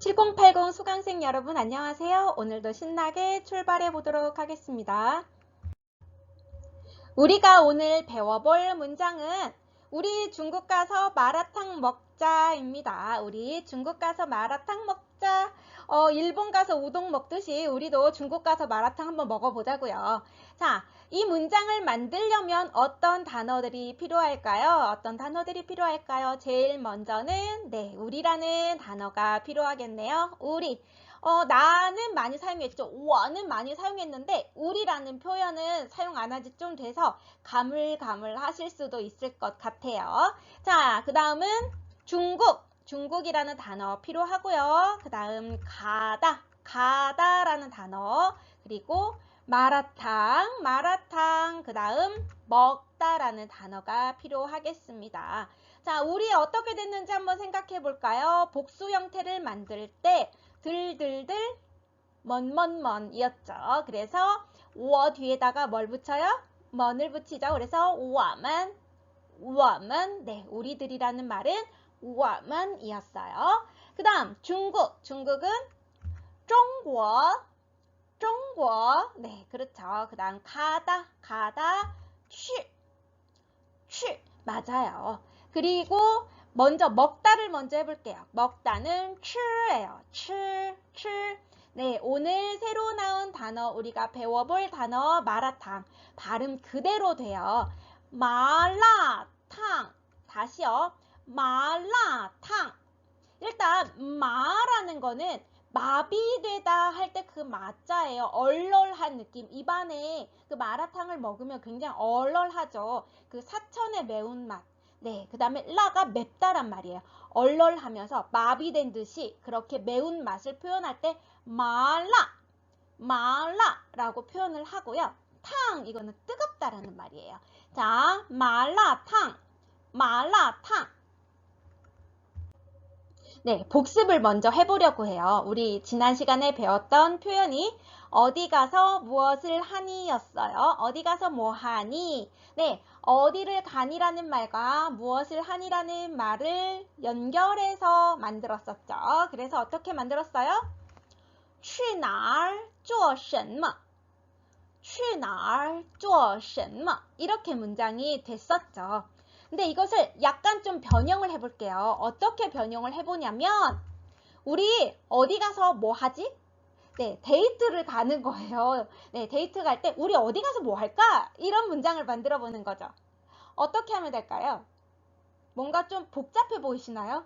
7080 수강생 여러분 안녕하세요. 오늘도 신나게 출발해 보도록 하겠습니다. 우리가 오늘 배워볼 문장은 우리 중국 가서 마라탕 먹자입니다. 우리 중국 가서 마라탕 먹자. 어, 일본 가서 우동 먹듯이 우리도 중국 가서 마라탕 한번 먹어보자고요. 자, 이 문장을 만들려면 어떤 단어들이 필요할까요? 어떤 단어들이 필요할까요? 제일 먼저는 네, 우리라는 단어가 필요하겠네요. 우리. 어, 나는 많이 사용했죠. 와는 많이 사용했는데 우리라는 표현은 사용 안 하지 좀 돼서 가물가물 하실 수도 있을 것 같아요. 자, 그 다음은 중국. 중국이라는 단어 필요하고요. 그 다음 가다. 가다라는 단어. 그리고 마라탕, 마라탕, 그 다음 먹다라는 단어가 필요하겠습니다. 자, 우리 어떻게 됐는지 한번 생각해 볼까요? 복수 형태를 만들 때 들들들 먼먼먼이었죠. 그래서 워 뒤에다가 뭘 붙여요? 먼을 붙이죠. 그래서 와만, 와만, 네, 우리들이라는 말은 와만이었어요. 그 다음 중국, 중국은 중국, 중국. 네, 그렇죠. 그 다음 가다, 가다, 취, 취. 맞아요. 그리고 먼저 먹다를 먼저 해볼게요. 먹다는 추예요. 추, 추. 네, 오늘 새로 나온 단어, 우리가 배워볼 단어 마라탕. 발음 그대로 돼요. 마라탕. 다시요. 마라탕. 일단 마라는 거는 마비되다 할 때 그 마자예요. 얼얼한 느낌. 입안에 그 마라탕을 먹으면 굉장히 얼얼하죠. 그 사천의 매운맛. 네, 그 다음에 라가 맵다란 말이에요. 얼얼하면서 마비된 듯이 그렇게 매운 맛을 표현할 때 마라, 마라라고 표현을 하고요. 탕, 이거는 뜨겁다라는 말이에요. 자, 마라탕, 마라탕. 네, 복습을 먼저 해보려고 해요. 우리 지난 시간에 배웠던 표현이 어디 가서 무엇을 하니였어요. 어디 가서 뭐 하니? 네, 어디를 가니라는 말과 무엇을 하니라는 말을 연결해서 만들었었죠. 그래서 어떻게 만들었어요? 去哪儿做什么?去哪儿做什么? 이렇게 문장이 됐었죠. 근데 이것을 약간 좀 변형을 해볼게요. 어떻게 변형을 해보냐면 우리 어디 가서 뭐 하지? 네, 데이트를 가는 거예요. 네, 데이트 갈 때 우리 어디 가서 뭐 할까? 이런 문장을 만들어 보는 거죠. 어떻게 하면 될까요? 뭔가 좀 복잡해 보이시나요?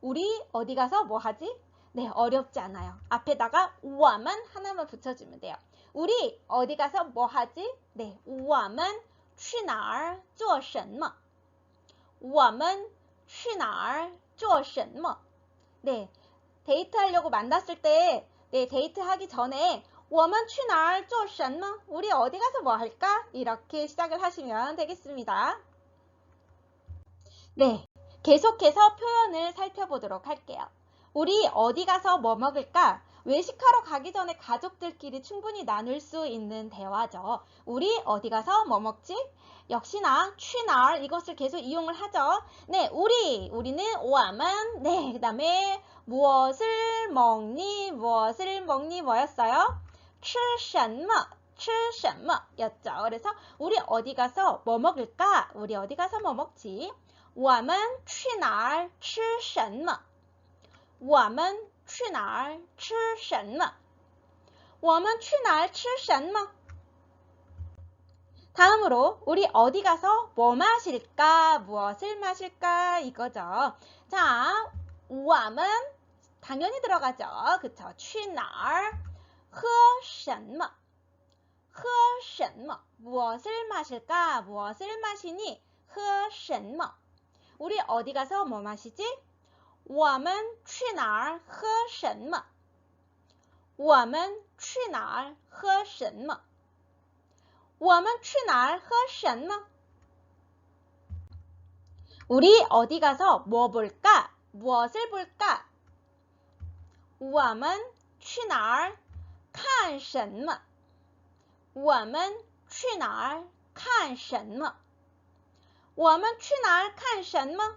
우리 어디 가서 뭐 하지? 네, 어렵지 않아요. 앞에다가 우와만 하나만 붙여주면 돼요. 우리 어디 가서 뭐 하지? 네, 우와만 去哪儿做什么? 我们去哪儿做什么? 네, 데이트 하려고 만났을 때, 네, 데이트 하기 전에 我们去哪儿做什么? 우리 어디 가서 뭐 할까? 이렇게 시작을 하시면 되겠습니다. 네, 계속해서 표현을 살펴보도록 할게요. 우리 어디 가서 뭐 먹을까? 외식하러 가기 전에 가족들끼리 충분히 나눌 수 있는 대화죠. 우리 어디 가서 뭐 먹지? 역시나 취날 이것을 계속 이용을 하죠. 네, 우리 우리는 오아만 네, 그다음에 무엇을 먹니? 무엇을 먹니? 뭐였어요? 吃什么?吃什么? 였죠. 그래서 우리 어디 가서 뭐 먹을까? 우리 어디 가서 뭐 먹지? 我们去哪儿吃什么?我们 去哪儿吃什么?我们去哪儿吃什么? 다음으로 우리 어디 가서 뭐 마실까? 무엇을 마실까? 이거죠. 자, 我们 당연히 들어가죠. 그쵸? 去哪儿喝什么?喝什么? 무엇을 마실까? 무엇을 마시니? 喝什么? 우리 어디 가서 뭐 마시지? 我们去哪儿喝什么?我们去哪儿喝什么?我们去哪儿喝什么? 우리 어디 가서 뭐 볼까? 무엇을 볼까? 我们去哪儿看什么?我们去哪儿看什么?我们去哪儿看什么?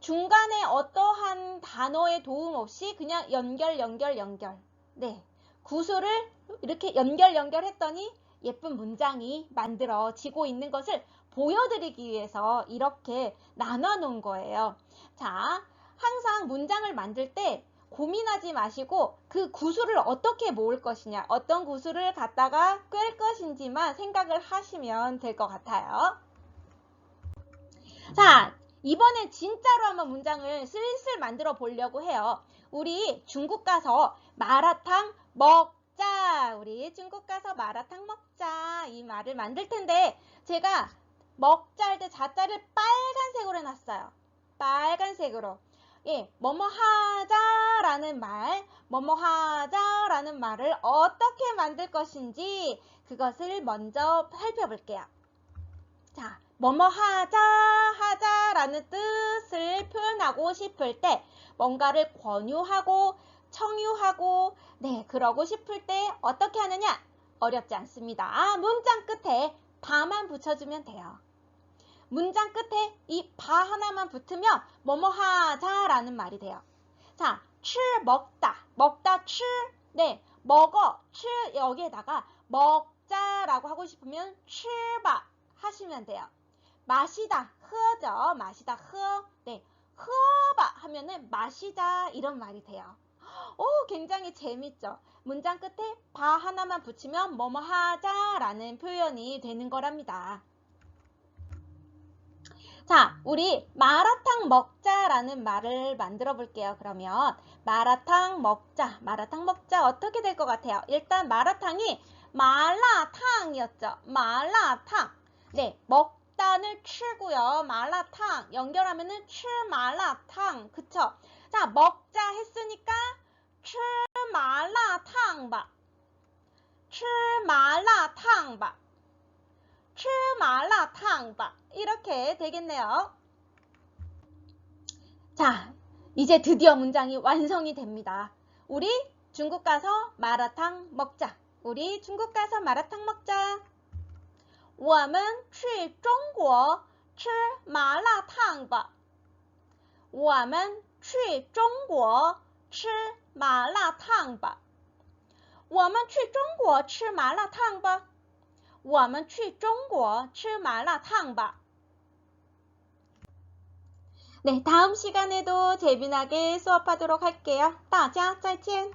중간에 어떠한 단어의 도움 없이 그냥 연결, 연결, 연결. 네. 구슬을 이렇게 연결, 연결했더니 예쁜 문장이 만들어지고 있는 것을 보여드리기 위해서 이렇게 나눠 놓은 거예요. 자, 항상 문장을 만들 때 고민하지 마시고 그 구슬을 어떻게 모을 것이냐, 어떤 구슬을 갖다가 꿰 것인지만 생각을 하시면 될 것 같아요. 자, 이번엔 진짜로 한번 문장을 슬슬 만들어 보려고 해요. 우리 중국 가서 마라탕 먹자. 우리 중국 가서 마라탕 먹자. 이 말을 만들 텐데 제가 먹자 할 때 자자를 빨간색으로 해놨어요. 빨간색으로. 예, 뭐뭐 하자라는 말, 뭐뭐 하자라는 말을 어떻게 만들 것인지 그것을 먼저 살펴볼게요. 자, 뭐뭐 하자 하자 라는 뜻을 표현하고 싶을 때 뭔가를 권유하고 청유하고 네 그러고 싶을 때 어떻게 하느냐 어렵지 않습니다. 아, 문장 끝에 바만 붙여주면 돼요. 문장 끝에 이 바 하나만 붙으면 뭐뭐 하자 라는 말이 돼요. 자, 칠 먹다 먹다 칠 네, 먹어 칠 여기에다가 먹자라고 하고 싶으면 칠바 하시면 돼요. 마시다, 흐죠. 마시다, 흐. 네, 흐바 하면은 마시다 이런 말이 돼요. 오, 굉장히 재밌죠. 문장 끝에 바 하나만 붙이면 뭐뭐 하자라는 표현이 되는 거랍니다. 자, 우리 마라탕 먹자라는 말을 만들어 볼게요. 그러면 마라탕 먹자, 마라탕 먹자 어떻게 될 것 같아요? 일단 마라탕이 마라탕이었죠. 마라탕. 네, 먹 일단은 추고요. 마라탕 연결하면은 추마라탕 그쵸? 자 먹자 했으니까 추마라탕 바 추마라탕 바 추마라탕 바 이렇게 되겠네요. 자 이제 드디어 문장이 완성이 됩니다. 우리 중국 가서 마라탕 먹자. 우리 중국 가서 마라탕 먹자. 我们去中国吃麻辣烫吧.我们去中国吃麻辣烫吧.我们去中国吃麻辣烫吧.我们去中国吃麻辣烫吧. 네, 다음 시간에도 재미나게 수업하도록 할게요. 大家再见.